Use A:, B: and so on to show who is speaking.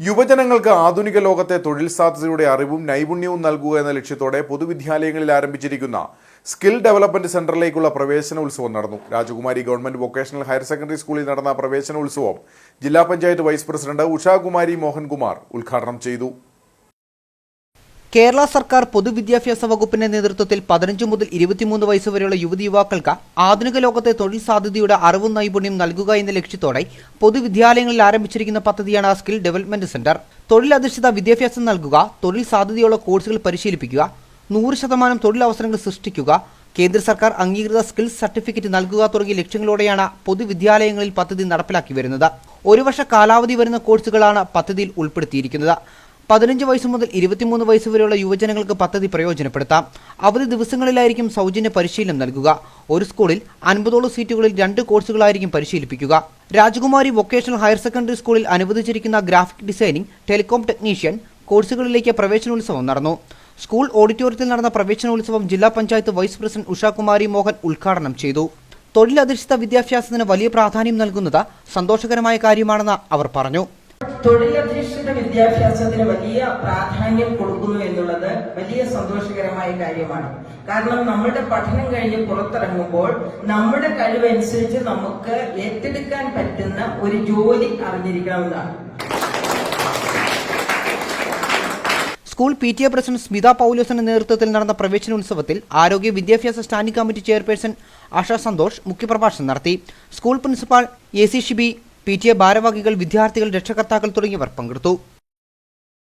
A: യുവജനങ്ങൾക്ക് ആധുനിക ലോകത്തെ തൊഴിൽ സാധ്യതയുടെ അറിവും നൈപുണ്യവും നൽകുക എന്ന ലക്ഷ്യത്തോടെ പൊതുവിദ്യാലയങ്ങളിൽ ആരംഭിച്ചിരിക്കുന്ന സ്കിൽ ഡെവലപ്മെന്റ് സെന്ററിലേക്കുള്ള പ്രവേശനോത്സവം നടന്നു. രാജകുമാരി ഗവൺമെന്റ് വൊക്കേഷണൽ ഹയർ സെക്കൻഡറി സ്കൂളിൽ നടന്ന പ്രവേശനോത്സവം ജില്ലാ പഞ്ചായത്ത് വൈസ് പ്രസിഡന്റ് ഉഷാകുമാരി മോഹൻകുമാർ ഉദ്ഘാടനം ചെയ്തു.
B: കേരള സർക്കാർ പൊതുവിദ്യാഭ്യാസ വകുപ്പിന്റെ നേതൃത്വത്തിൽ പതിനഞ്ച് മുതൽ ഇരുപത്തിമൂന്ന് വയസ്സ് വരെയുള്ള യുവതി യുവാക്കൾക്ക് ആധുനിക ലോകത്തെ തൊഴിൽ സാധ്യതയുടെ അറിവും നൈപുണ്യം നൽകുക എന്ന ലക്ഷ്യത്തോടെ പൊതുവിദ്യാലയങ്ങളിൽ ആരംഭിച്ചിരിക്കുന്ന പദ്ധതിയാണ് സ്കിൽ ഡെവലപ്മെന്റ് സെന്റർ. തൊഴിലധിഷ്ഠിത വിദ്യാഭ്യാസം നൽകുക തൊഴിൽ സാധ്യതയുള്ള കോഴ്സുകൾ പരിശീലിപ്പിക്കുക നൂറ് ശതമാനം തൊഴിലവസരങ്ങൾ സൃഷ്ടിക്കുക കേന്ദ്ര സർക്കാർ അംഗീകൃത സ്കിൽസ് സർട്ടിഫിക്കറ്റ് നൽകുക തുടങ്ങിയ ലക്ഷ്യങ്ങളോടെയാണ് പൊതുവിദ്യാലയങ്ങളിൽ പദ്ധതി നടപ്പിലാക്കി വരുന്നത്. ഒരു വർഷ കാലാവധി വരുന്ന കോഴ്സുകളാണ് പദ്ധതിയിൽ ഉൾപ്പെടുത്തിയിരിക്കുന്നത്. പതിനഞ്ച് വയസ്സ് മുതൽ ഇരുപത്തിമൂന്ന് വയസ്സ് വരെയുള്ള യുവജനങ്ങൾക്ക് പദ്ധതി പ്രയോജനപ്പെടുത്താം. അവധി ദിവസങ്ങളിലായിരിക്കും സൗജന്യ പരിശീലനം നൽകുക. ഒരു സ്കൂളിൽ അൻപതോളം സീറ്റുകളിൽ രണ്ട് കോഴ്സുകളായിരിക്കും പരിശീലിപ്പിക്കുക. രാജകുമാരി വൊക്കേഷണൽ ഹയർ സെക്കൻഡറി സ്കൂളിൽ അനുവദിച്ചിരിക്കുന്ന ഗ്രാഫിക് ഡിസൈനിംഗ് ടെലികോം ടെക്നീഷ്യൻ കോഴ്സുകളിലേക്ക് പ്രവേശനോത്സവം നടന്നു. സ്കൂൾ ഓഡിറ്റോറിയത്തിൽ നടന്ന പ്രവേശനോത്സവം ജില്ലാ പഞ്ചായത്ത് വൈസ് പ്രസിഡന്റ് ഉഷാകുമാരി മോഹൻ ഉദ്ഘാടനം ചെയ്തു. തൊഴിലധിഷ്ഠിത വിദ്യാഭ്യാസത്തിന് വലിയ പ്രാധാന്യം നൽകുന്നത് സന്തോഷകരമായ കാര്യമാണെന്ന് അവർ പറഞ്ഞു.
C: തൊഴിലധിഷ്ഠിത വിദ്യാഭ്യാസത്തിന് വലിയ പ്രാധാന്യം കൊടുക്കുന്നു എന്നുള്ളത് വലിയ സന്തോഷകരമായ കാര്യമാണ്. കാരണം നമ്മുടെ പഠനം കഴിഞ്ഞ് പുറത്തിറങ്ങുമ്പോൾ നമ്മുടെ കഴിവനുസരിച്ച് നമുക്ക് ഏറ്റെടുക്കാൻ പറ്റുന്ന ഒരു ജോലി അറിഞ്ഞിരിക്കണമെന്നാണ്.
B: School P T A president Smitha പൗലോസിന്റെ നേതൃത്വത്തിൽ നടന്ന പ്രവേശനോത്സവത്തിൽ ആരോഗ്യ വിദ്യാഭ്യാസ standing committee chairperson Asha Santhosh മുഖ്യപ്രഭാഷണം നടത്തി. School principal A C Shibi P T A ഭാരവാഹികൾ വിദ്യാർത്ഥികൾ രക്ഷകർത്താക്കൾ തുടങ്ങിയവർ പങ്കെടുത്തു.